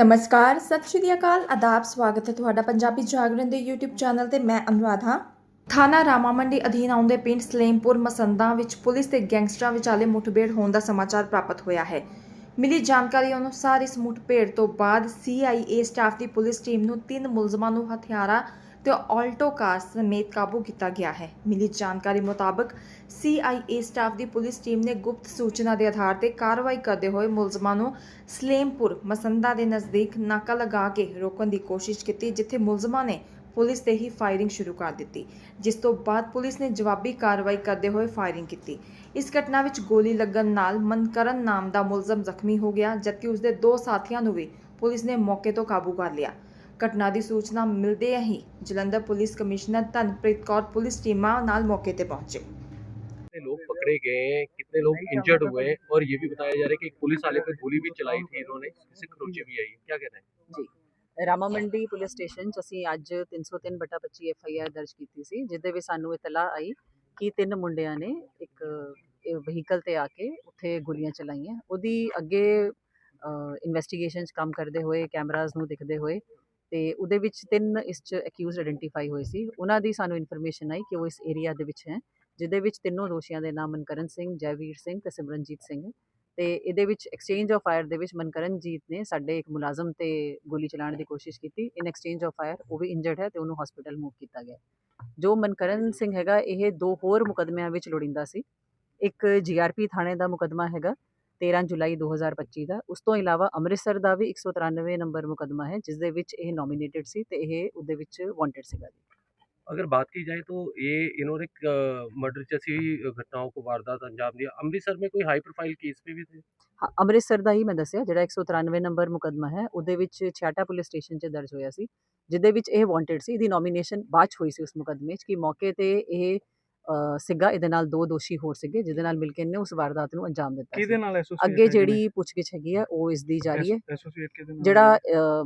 ਨਮਸਕਾਰ, ਸਤਿ ਸ਼੍ਰੀ ਅਕਾਲ, ਆਦਾਬ, ਸਵਾਗਤ ਹੈ ਤੁਹਾਡਾ ਪੰਜਾਬੀ ਜਾਗਰਣ ਦੇ YouTube ਚੈਨਲ ਤੇ ਮੈਂ ਅਨੁਰਾਧ। ਹਾਂ ਥਾਣਾ ਰਾਮਾ ਮੰਡੀ ਅਧੀਨ ਆਉਂਦੇ ਪਿੰਡ ਸਲੇਮਪੁਰ ਮਸੰਦਾ ਵਿੱਚ ਪੁਲਿਸ ਤੇ ਗੈਂਗਸਟਰਾਂ ਵਿਚਾਲੇ ਮੁਠਭੇੜ ਹੋਣ ਦਾ ਸਮਾਚਾਰ ਪ੍ਰਾਪਤ ਹੋਇਆ ਹੈ। ਮਿਲੀ ਜਾਣਕਾਰੀ ਅਨੁਸਾਰ ਇਸ ਮੁਠਭੇੜ ਤੋਂ ਬਾਅਦ CIA ਸਟਾਫ ਦੀ ਪੁਲਿਸ ਟੀਮ ਨੂੰ ਤਿੰਨ ਮੁਲਜ਼ਮਾਂ ਨੂੰ ਹਥਿਆਰਾਂ ਤੇ ਆਲਟੋ ਕਾਰ ਸਮੇਤ ਕਾਬੂ ਕੀਤਾ ਗਿਆ ਹੈ। ਮਿਲੀ ਜਾਣਕਾਰੀ ਮੁਤਾਬਕ CIA ਸਟਾਫ ਦੀ ਪੁਲਿਸ ਟੀਮ ਨੇ ਗੁਪਤ ਸੂਚਨਾ ਦੇ ਆਧਾਰ ਤੇ ਕਾਰਵਾਈ ਕਰਦੇ ਹੋਏ ਮੁਲਜ਼ਮਾਂ ਨੂੰ ਸਲੇਮਪੁਰ, ਮਸੰਦਾ ਦੇ ਨਜ਼ਦੀਕ ਨਾਕਾ ਲਗਾ ਕੇ ਰੋਕਣ ਦੀ ਕੋਸ਼ਿਸ਼ ਕੀਤੀ, ਜਿੱਥੇ ਮੁਲਜ਼ਮਾਂ ਨੇ ਪੁਲਿਸ ਤੇ ਹੀ ਫਾਇਰਿੰਗ ਸ਼ੁਰੂ ਕਰ ਦਿੱਤੀ, ਜਿਸ ਤੋਂ ਬਾਅਦ ਪੁਲਿਸ ਨੇ ਜਵਾਬੀ ਕਾਰਵਾਈ ਕਰਦੇ ਹੋਏ ਫਾਇਰਿੰਗ ਕੀਤੀ। ਇਸ ਘਟਨਾ ਵਿੱਚ ਗੋਲੀ ਲੱਗਣ ਨਾਲ ਮਨਕਰਨ ਨਾਮ ਦਾ ਮੁਲਜ਼ਮ ਜ਼ਖਮੀ ਹੋ ਗਿਆ, ਜਦਕਿ ਉਸਦੇ ਦੋ ਸਾਥੀਆਂ ਨੂੰ ਵੀ ਪੁਲਿਸ ਨੇ ਮੌਕੇ ਤੋਂ ਕਾਬੂ ਕਰ ਲਿਆ। ਘਟਨਾ ਦੀ ਸੂਚਨਾ ਮਿਲਦੇ ਹੀ Jalandhar police commissioner Dhanpreet Kaur police ਟੀਮਾਂ ਨਾਲ ਮੌਕੇ ਤੇ ਪਹੁੰਚੇ कितने लोग पकड़े गए हैं कितने लोग इंजर्ड हुए हैं और ये भी बताया जा रहा है कि एक पुलिस वाले पे गोली भी चलाई थी इन्होंने जिससे खरोचे भी आई है क्या कहना है ਜੀ ਰਾਮਾ ਮੰਡੀ ਪੁਲਿਸ ਸਟੇਸ਼ਨ 'ਚ ਅਸੀਂ ਅੱਜ 303 ਬਟਾ 25 ਐਫ ਆਈ ਆਰ ਦਰਜ ਕੀਤੀ ਸੀ ਜਿਸ ਦੇ ਵਿੱਚ ਸਾਨੂੰ ਇਤਲਾ ਆਈ ਕਿ ਤਿੰਨ ਮੁੰਡਿਆਂ ਨੇ ਇੱਕ ਵਹੀਕਲ ਤੇ ਆ ਕੇ ਉੱਥੇ ਗੋਲੀਆਂ ਚਲਾਈਆਂ ਉਹਦੀ ਅੱਗੇ ਇਨਵੈਸਟੀਗੇਸ਼ਨ 'ਚ ਕੰਮ ਕਰਦੇ ਹੋਏ ਕੈਮਰਾਜ਼ ਨੂੰ ਦਿਖਦੇ ਹੋਏ ਤੇ ਉਹਦੇ ਵਿੱਚ ਤਿੰਨ ਇਸ 'ਚ ਅਕਿਊਜ਼ਡ ਆਇਡੈਂਟੀਫਾਈ ਹੋਏ ਸੀ। ਉਹਨਾਂ ਦੀ ਸਾਨੂੰ ਇਨਫੋਰਮੇਸ਼ਨ ਆਈ ਕਿ ਉਹ ਇਸ ਏਰੀਆ ਦੇ ਵਿੱਚ ਹੈ, ਜਿਹਦੇ ਵਿੱਚ ਤਿੰਨੋਂ ਦੋਸ਼ੀਆਂ ਦੇ ਨਾਮ ਮਨਕਰਨ ਸਿੰਘ, ਜੈਵੀਰ ਸਿੰਘ ਤੇ ਸਿਮਰਨਜੀਤ ਸਿੰਘ। ਹੈ। ਤੇ ਇਹਦੇ ਵਿੱਚ ਐਕਸਚੇਂਜ ਆਫ ਫਾਇਰ ਦੇ ਵਿੱਚ ਮਨਕਰਨਜੀਤ ਨੇ ਸਾਡੇ ਇੱਕ ਮੁਲਾਜ਼ਮ ਤੇ ਗੋਲੀ ਚਲਾਉਣ ਦੀ ਕੋਸ਼ਿਸ਼ ਕੀਤੀ। ਇਨ ਐਕਸਚੇਂਜ ਆਫ ਫਾਇਰ ਉਹ ਵੀ ਇੰਜਰਡ ਹੈ ਤੇ ਉਹਨੂੰ ਹਸਪੀਟਲ ਮੂਵ ਕੀਤਾ ਗਿਆ। ਜੋ ਮਨਕਰਨ ਸਿੰਘ ਹੈਗਾ, ਇਹ ਦੋ ਹੋਰ ਮੁਕਦਮਿਆਂ ਵਿੱਚ ਲੋੜਿੰਦਾ ਸੀ। ਇੱਕ ਜੀਆਰਪੀ ਥਾਣੇ ਦਾ ਮੁਕਦਮਾ ਹੈਗਾ 13 ਜੁਲਾਈ 2025 ਦਾ ਉਸ ਤੋਂ ਇਲਾਵਾ ਅੰਮ੍ਰਿਤਸਰ ਦਾ ਵੀ 193 ਨੰਬਰ ਮੁਕਦਮਾ ਹੈ ਜਿਸ ਦੇ ਵਿੱਚ ਇਹ ਨੋਮੀਨੇਟਡ ਸੀ ਤੇ ਇਹ ਉਹਦੇ ਵਿੱਚ ਵਾਂਟਡ ਸੀਗਾ ਜੀ अगर बात की जाए तो ये इन्होंने मर्डर जैसी घटनाओं को वारदात अंजाम दिया अमृतसर में कोई हाई प्रोफाइल केस पे भी थे ਹਾਂ, ਅੰਮ੍ਰਿਤਸਰ ਦਾ ਹੀ ਮੈਂ ਦੱਸਿਆ ਜਿਹੜਾ 193 ਨੰਬਰ ਮੁਕਦਮਾ ਹੈ ਉਹਦੇ ਵਿੱਚ ਛਿਆਟਾ ਪੁਲਿਸ ਸਟੇਸ਼ਨ 'ਚ ਦਰਜ ਹੋਇਆ ਸੀ ਜਿਹਦੇ ਵਿੱਚ ਇਹ ਵਾਂਟਡ ਸੀ ਇਹਦੀ ਨੋਮੀਨੇਸ਼ਨ ਬਾਅਦ 'ਚ ਹੋਈ ਸੀ ਉਸ ਮੁਕਦਮੇ 'ਚ ਕਿ ਮੌਕੇ ਤੇ ਇਹ ਅ, ਸੀਗਾ ਇਹਦੇ ਨਾਲ ਦੋ ਦੋਸ਼ੀ ਹੋਰ ਸੀਗੇ ਜਿਹਦੇ ਨਾਲ ਮਿਲ ਕੇ ਇਹਨੇ ਉਸ ਵਾਰਦਾਤ ਨੂੰ ਅੰਜਾਮ ਦਿੱਤਾ ਕਿਹਦੇ ਸੀ ਨਾਲ ਐਸੋਸੀਏਟ ਅੱਗੇ ਜਿਹੜੀ ਪੁੱਛਗਿੱਛ ਹੈਗੀ ਹੈ ਉਹ ਇਸ ਦੀ ਜਾਰੀ ਹੈ ਐਸੋਸੀਏਟ ਕਿਹਦੇ ਨਾਲ ਜਿਹੜਾ ਅ,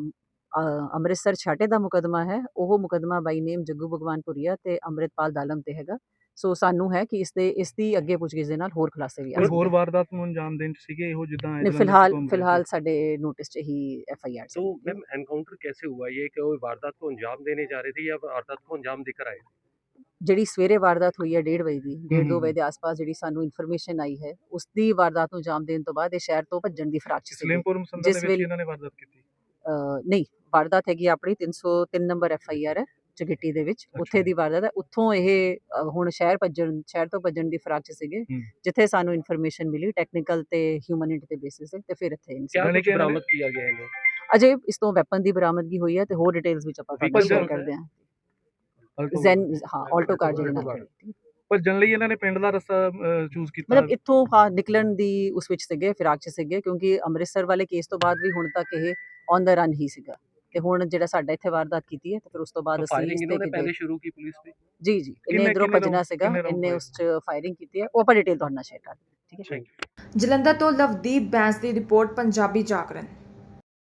ਅ, ਅੰਮ੍ਰਿਤਸਰ ਛਾਟੇ ਦਾ ਮੁਕਦਮਾ ਹੈ ਉਹ ਮੁਕਦਮਾ ਬਾਈ ਨੇਮ ਜੱਗੂ ਭਗਵਾਨਪੁਰੀਆ ਤੇ ਅੰਮ੍ਰਿਤਪਾਲ ਦਾਲਮ ਤੇ ਹੈਗਾ ਸੋ ਸਾਨੂੰ ਹੈ ਕਿ ਇਸ ਦੇ ਇਸ ਦੀ ਅੱਗੇ ਪੁੱਛਗਿੱਛ ਦੇ ਨਾਲ ਹੋਰ ਖੁਲਾਸੇ ਵੀ ਆ ਕੋਈ ਸਕਦੇ ਹੋਰ ਹਨ। ਵਾਰਦਾਤ ਨੂੰ ਅੰਜਾਮ ਦੇਣ 'ਚ ਸੀਗੇ ਇਹੋ ਜਿੱਦਾਂ ਨਹੀਂ ਜਲੰਧਰ ਫਿਲਹਾਲ ਤੋਂ ਅੰਮ੍ਰਿਤਸਰ। ਫਿਲਹਾਲ ਸਾਡੇ ਨੋਟਿਸ 'ਚ ਹੀ ਐਫ ਆਈ ਆਰ तो मैम एनकाउंटर कैसे हुआ ये कि वो वारदात को अंजाम देने जा रहे थे या वारदात को अंजाम देकर आए ਜਿਹੜੀ ਸਵੇਰੇ ਵਾਰਦਾਤ ਹੋਈ ਹੈ 1:30 ਵਜੇ ਦੀ 1:30 ਹਮ। ਵਜੇ ਦੇ ਆਸ-ਪਾਸ ਜਿਹੜੀ ਸਾਨੂੰ ਇਨਫੋਰਮੇਸ਼ਨ ਆਈ ਹੈ ਉਸ ਦੀ ਵਾਰਦਾਤ ਨੂੰ ਅੰਜਾਮ ਦੇਣ ਤੋਂ ਬਾਅਦ ਇਹ ਸ਼ਹਿਰ ਤੋਂ ਭੱਜਣ ਦੀ ਫਰਾਕ 'ਚ ਸੀ ਸਲੇਮਪੁਰ ਮਸੰਦਾ ਜਿਸ ਦੇ ਵਿੱਚ ਵੇਲੇ- ਇਹਨਾਂ ਨੇ ਵਾਰਦਾਤ ਕੀਤੀ ਨਹੀਂ ਵਾਰਦਾਤ ਹੈਗੀ ਆਪਣੀ 303 ਨੰਬਰ ਐਫ ਆਈ ਆਰ ਹੈ ਚਗਿੱਟੀ ਦੇ ਵਿੱਚ ਉੱਥੇ ਦੀ ਵਾਰਦਾਤ ਹੈ ਉੱਥੋਂ ਇਹ ਅ, ਹੁਣ ਸ਼ਹਿਰ ਭੱਜਣ ਸ਼ਹਿਰ ਤੋਂ ਭੱਜਣ ਦੀ ਫਰਾਕ 'ਚ ਸੀਗੇ ਹਮ। ਜਿੱਥੇ ਸਾਨੂੰ ਇਨਫੋਰਮੇਸ਼ਨ ਮਿਲੀ ਟੈਕਨੀਕਲ ਤੇ ਹਿਊਮਨਿਟੀ ਦੇ ਬੇਸਿਸ ਤੇ ਤੇ ਫਿਰ ਇੱਥੇ incident क्या यानी कुछ कि इन्होंने- बरामद किया गया इन्हें ਅਜੇ ਇਸ ਤੋਂ ਵੈਪਨ ਦੀ ਬਰਾਮਦਗੀ ਹੋਈ ਹੈ ਤੇ ਹੋਰ ਡਿਟੇਲਸ ਵਿੱਚ ਆਪਾਂ Vehicle ਸ਼ੇਅਰ ਜਿਹੜਾ ਕਰਦੇ ਹਾਂ ਆਲਟੋ ਜ਼ੈਨ ਹਾਂ ਆਲਟੋ ਕਾਰ ਜਿਹੜੀ ਨਾਲ ਖੜੀ ਸੀ। ਪਰ ਜਨਰਲੀ ਇਹਨਾਂ ਨੇ ਪਿੰਡ ਦਾ ਰਸਤਾ ਚੂਜ਼ ਕੀਤਾ। ਮਤਲਬ ਇੱਥੋਂ ਹਾਂ ਨਿਕਲਣ ਦੀ ਉਸ ਵਿੱਚ ਸੀਗੇ ਫਿਰਾਕ 'ਚ ਸੀਗੇ ਕਿਉਂਕਿ ਅੰਮ੍ਰਿਤਸਰ ਵਾਲੇ ਕੇਸ ਤੋਂ ਬਾਅਦ ਵੀ ਹੁਣ ਤੱਕ ਇਹ ਔਨ ਦਾ ਰਨ ਹੀ ਸੀਗਾ। ਤੇ ਹੁਣ ਜਿਹੜਾ ਸਾਡਾ ਇੱਥੇ ਵਾਰਦਾਤ ਕੀਤੀ ਹੈ ਤੇ ਫਿਰ ਉਸ ਤੋਂ ਬਾਅਦ ਅਸੀਂ ਇਸ ਤੇ ਪਹਿਲੇ ਸ਼ੁਰੂ ਕੀ ਪੁਲਿਸ ਤੇ ਜੀ ਜੀ। ਇਹਨੇ ਇਧਰੋਂ ਭਜਣਾ ਸੀਗਾ ਇਹਨੇ ਉਸ 'ਚ ਫਾਇਰਿੰਗ ਕੀਤੀ ਹੈ। ਉਹ ਆਪਾਂ ਡਿਟੇਲ ਤੁਹਾਡੇ ਨਾਲ ਸ਼ੇਅਰ ਕਰ ਠੀਕ ਹੈ? ਜਲੰਧਰ ਤੋਂ ਲਵਦੀਪ ਬੈਂਸ ਦੀ ਰਿਪੋਰਟ ਪੰਜਾਬੀ ਜਾਗਰਣ।